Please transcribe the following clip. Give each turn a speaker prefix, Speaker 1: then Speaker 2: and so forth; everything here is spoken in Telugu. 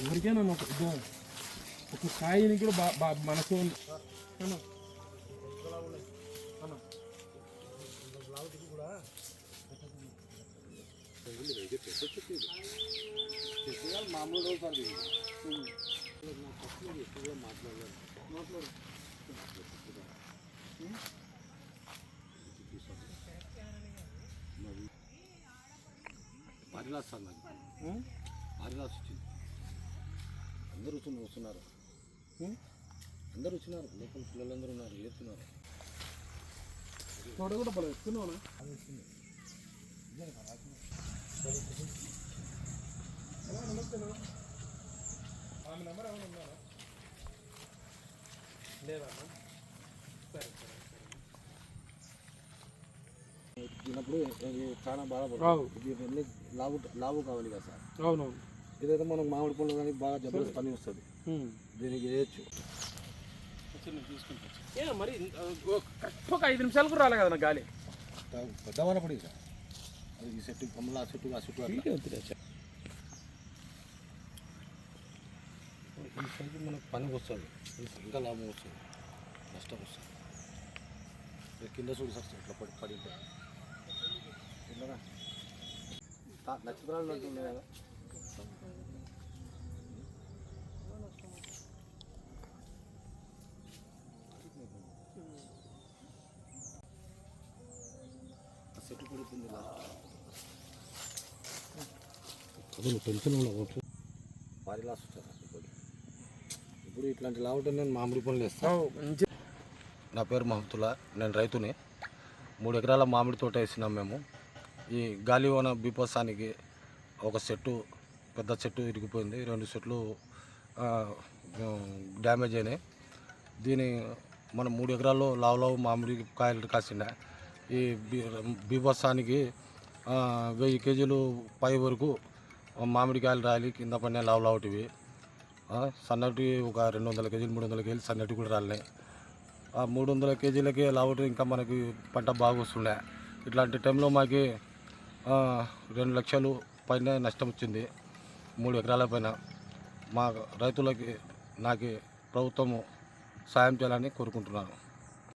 Speaker 1: ఎవరికైనా ఒక ఇదో ఒక స్థాయిని కూడా బా బా మనసు ఉంది అన్న. అన్న.
Speaker 2: మామూలు రోజు ఇది. పారిలాస్ సార్ నాకు వచ్చింది అందరూ వచ్చి వస్తున్నారు? అందరూ వచ్చినారు లోపల పిల్లలందరూ ఉన్నారు ఏరుతున్నారు
Speaker 1: తోట కూడా బలం ఎక్కుతున్నావునా ఎలా నమస్తే అన్న. ఆమె నెంబర్ ఏమైనా ఉందా లేదా అన్న? సరే సరే సరే
Speaker 2: తిన్నప్పుడు చాలా ఇవన్నీ లావు లావు కావాలి కదా సార్.
Speaker 1: అవునవును.
Speaker 2: ఇదైతే మనకు మామిడి పండు కానీ బాగా జబర్దస్త్ పని వస్తుంది. దీనికి వేయచ్చు.
Speaker 1: ఏ మరి ఒక ఐదు నిమిషాలు కూడా రాలే కదా గాలి.
Speaker 2: పెద్దవాన పడి సార్. అది ఈ చెట్టు కొమ్మల ఆ చెట్టు ఆ చెట్టు ఈ సైజు మనకు పని వస్తుంది. ఇంకా లాభం వస్తుంది. నష్టం వస్తుంది. కింద చూడు సార్ ఇట్లా పడి పడి. ఉంటుంది. తా- నక్షత్రాలు ఉంటున్నాయి కదా. చెట్టు పడుతుంది భారీ లాస్ వచ్చారు ఇప్పుడు. ఇప్పుడు ఇట్లాంటి లావుంటే నేను మామిడి పనులు వేస్తాను నా పేరు మహతుల్లా నేను రైతుని. మూడు ఎకరాల మామిడి తోట వేసినాం మేము. ఈ గాలివన బీపసానికి ఒక చెట్టు పెద్ద చెట్టు ఇరిగిపోయింది. రెండు చెట్లు డ్యామేజ్ అయినాయి. దీని మనం మూడు ఎకరాల్లో లావు లావు మామిడి కాయలు కాసిండ. ఈ బీ బీభత్సానికి వెయ్యి కేజీలు పై వరకు మామిడికాయలు రాలి కింద పడిన లావు లావుటివి. సన్నటి ఒక రెండు వందల కేజీలు మూడు వందల కేజీలు సన్నటి కూడా రాలినాయి. ఆ మూడు వందల కేజీలకి లావుటి ఇంకా మనకి పంట బాగా వస్తుండే ఇట్లాంటి టైంలో మాకు రెండు లక్షలు పైన నష్టం వచ్చింది. మూడు ఎకరాల పైన. మా రైతులకి నాకు ప్రభుత్వము సాయం చేయాలని కోరుకుంటున్నాను.